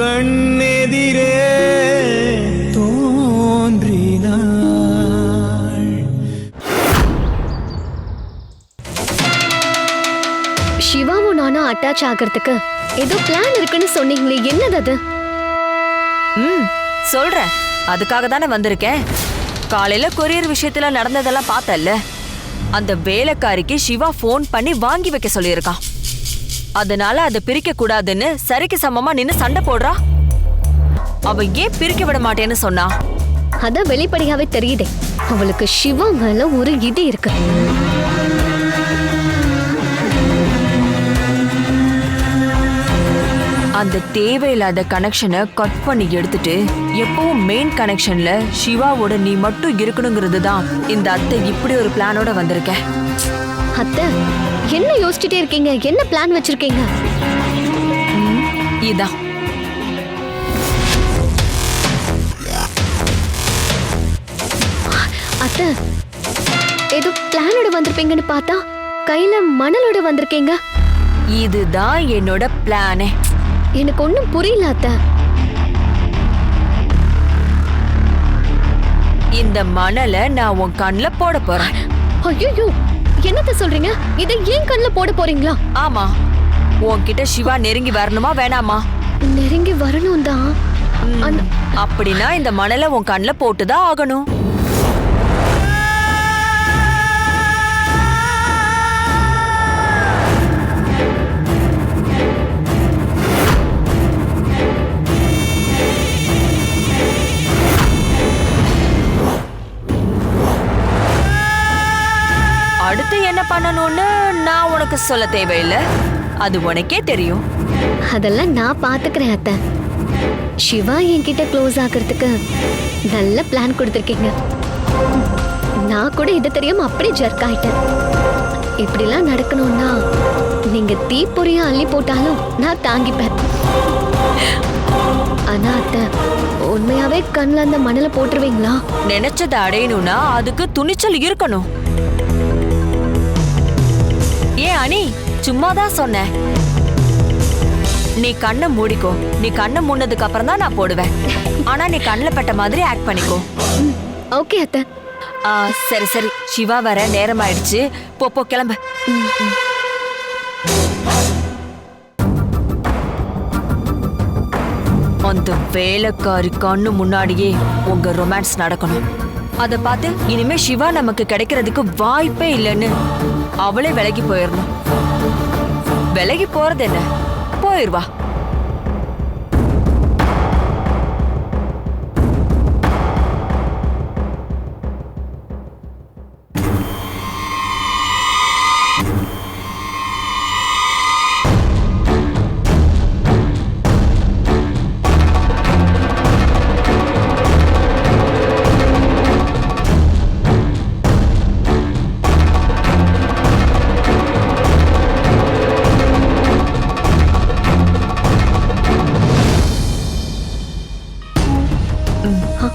கண்ணெதிரே தோன்றினாள். சிவாவும் நானும் அட்டாச் ஆகிறதுக்கு ஏதோ பிளான் இருக்குன்னு சொன்னீங்களே என்னது அது? ம் சொல்றேன். அதுக்காக தானே வந்திருக்கேன். காலையில கொரியர் விஷயத்துல நடந்ததெல்லாம் பார்த்தல்ல. அந்த வேலைக்காரிக்கு சிவா ஃபோன் பண்ணி வாங்கி வைக்க சொல்லியிருக்கான். அதனால அதை பிரிக்க கூடாதுன்னு சரிக்கு சமமா நின்னு சண்டை போடுறா. அவ ஏன் பிரிக்க விட மாட்டேன்னு சொன்னா? அதான் வெளிப்படையாவே தெரியுதே. அவளுக்கு சிவா மேல ஒரு இது இருக்கு. அந்த தேவையில்லாத கனெக்ஷனை கட் பண்ணி எடுத்துட்டு எப்பவும் மெயின் கனெக்ஷன்ல சிவாவோட நீ மட்டும் இருக்கணுங்கிறது தான் இந்த அத்தை இப்படி ஒரு பிளானோட வந்திருக்க. அத்தை என்ன யோசிச்சுட்டே இருக்கீங்க? என்ன பிளான் வச்சிருக்கீங்க? இதான். அத்தை ஏதோ பிளானோட வந்திருப்பீங்கன்னு பார்த்தா கையில மணலோட வந்திருக்கீங்க. இதுதான் என்னோட பிளானே எனக்கு ஒண்ணும் புரியல அத்தை. இந்த மணலை நான் உன் கண்ணுல போட போறேன். ஐயோ என்னத்த சொல்றீங்க? இதை ஏன் கண்ணுல போட போறீங்களா? ஆமா. உன்கிட்ட சிவா நெருங்கி வரணுமா வேணாமா? நெருங்கி வரணும் தான். அப்படின்னா இந்த மணலை உன் கண்ணுல போட்டுதான் ஆகணும். அடுத்து என்ன பண்ணணும்னு நான் உனக்கு சொல்ல தேவையில்லை. அது உனக்கே தெரியும். அதெல்லாம் நான் பாத்துக்கிறேன் அத்தை. சிவா என்கிட்ட க்ளோஸ் ஆகிறதுக்கு நல்ல பிளான் கொடுத்துருக்கீங்க. நான் கூட இது தெரியாம அப்படியே ஜர்க் ஆயிட்டேன். இப்படிலாம் நடக்கணும்னா நீங்க தீப்பொறியா அள்ளி போட்டாலும் நான் தாங்கிப்பேன். ஆனா அத்தை உண்மையாவே கண்ணில் அந்த மணலை போட்டுருவீங்களா? நினைச்சதை அடையணும்னா அதுக்கு துணிச்சல் இருக்கணும். ஏன் அனி? சும்மாதான் சொன்னேன். நீ கண்ணை மூடிக்கோ. நீ கண்ணை மூடினதுக்கு அப்புறம் தான் நான் போடுவேன். ஆனா நீ கண்ணில் பட்ட மாதிரி ஆக்ட் பண்ணிக்கோ. ஓகே அத்தை. சரி சரி. சிவா வர நேரம் ஆயிடுச்சு போ போ கிளம்பு. அந்த வேலைக்காரி கண்ணு முன்னாடியே உங்க ரொமான்ஸ் நடக்கணும். அத பார்த்து இனிமே சிவா நமக்கு கிடைக்கிறதுக்கு வாய்ப்பே இல்லைன்னு அவளே விலகி போயிடணும் விலகி போறது என்ன போயிருவா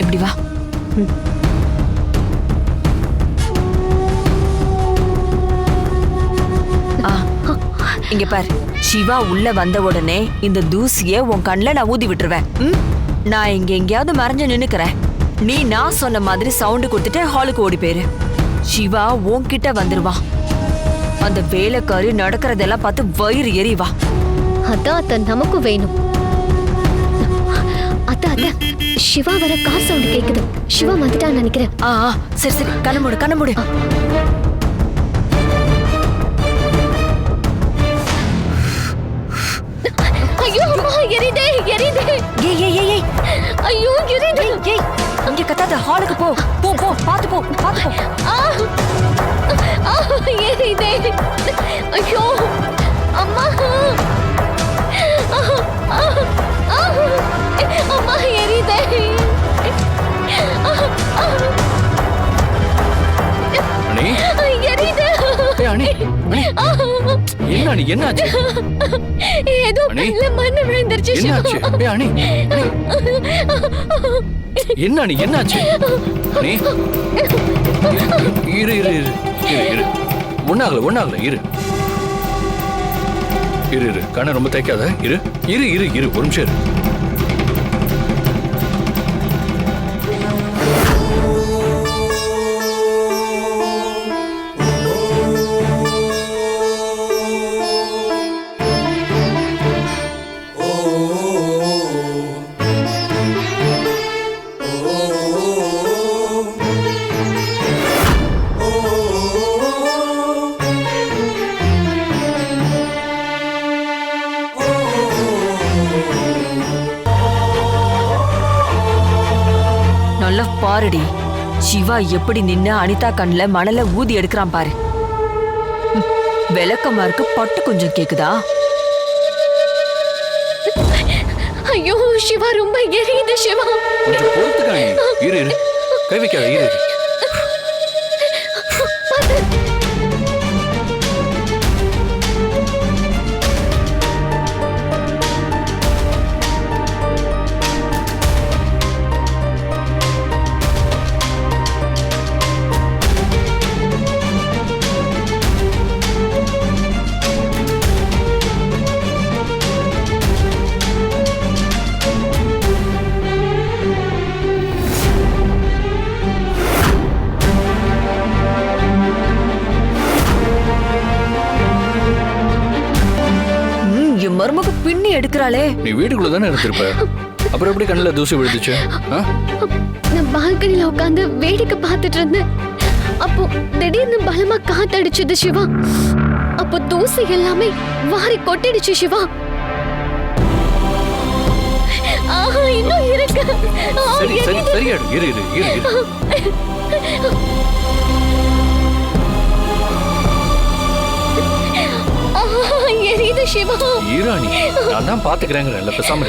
இப்படி வா. இங்க பாரு. சிவா உள்ள வந்த உடனே இந்த தூசிய உன் கண்ணுல நான் ஊதி விட்டுருவேன்? நான் இங்க எங்கேயாவது மறைஞ்சு நின்னுக்கிறேன். நீ நான் சொன்ன மாதிரி சவுண்டு கொடுத்துட்டு ஹாலுக்கு ஓடி போயிரு. சிவா உன்கிட்ட வந்துருவான் அந்த வேலைக்காரி நடக்கிறதெல்லாம் பார்த்து வயிறு எரிவா அதான் அத்தை நமக்கும் வேணும். அத்தை அத்தை. சிவா வர கார் சவுண்ட் கேக்குது. சிவா வந்துட்டான்னு நினைக்கிறேன். ஆ ஆ, சரி சரி. கண்ணு மூடு கண்ணு மூடு. ஐயோ அம்மா எரிதே எரிதே ஏய் ஏய் ஏய் ஏய். ஐயோ எரிதே ஏய் ஏய் இங்க கத்தாத. ஹாலுக்கு போ போ போ பாத்து போ பாத்து போ. ஆ ஆ எரிதே ஐயோ அம்மா. அணி என்ன அணி என்னாச்சு? ஏதோ. கல்ல மண்ணு விழுந்துருச்சு என்னாச்சு? அணி அணி. என்ன அணி என்னாச்சு? அணி இரு இரு இரு. இரு இரு. ஒன்னாகல ஒன்னாகல இரு. இரு இரு. கண்ணை ரொம்ப தைக்காத இரு இரு இரு இரு. ஒரு நிமிஷம் இரு. பாருடி. சிவா எப்படி நின்னு அனிதா கண்ணுல மணல ஊதி எடுக்கிறான் பாரு. ம், விளக்கமாருக்கு பட்டு கொஞ்சம் கேக்குதா? ஐயோ சிவா ரொம்ப எரியுது சிவா. கொஞ்சம் பொறுத்துக்கா இரு இரு. கை வைக்காத இரு. பின்னி எடுக்கிறாளே. நீ வீட்டுக்குள்ள தானே இருந்திருப்ப? அப்புறம் எப்படி கண்ணுல தூசி விழுந்துச்சு? நான் பால்கனில உட்காந்து வேடிக்கை பார்த்துட்டு இருந்தேன். அப்போ திடீர்னு பலமா காத்தடிச்சது சிவா. அப்போ தூசி எல்லாமே வாரி கொட்டிடுச்சு சிவா. ஆஹா இன்னும் இருக்கு. சரி சரி. சரியாடு இரு இரு இரு சிவா ஈராணி நான் தான் பாத்துக்கிறேங்க நல்ல பேசாம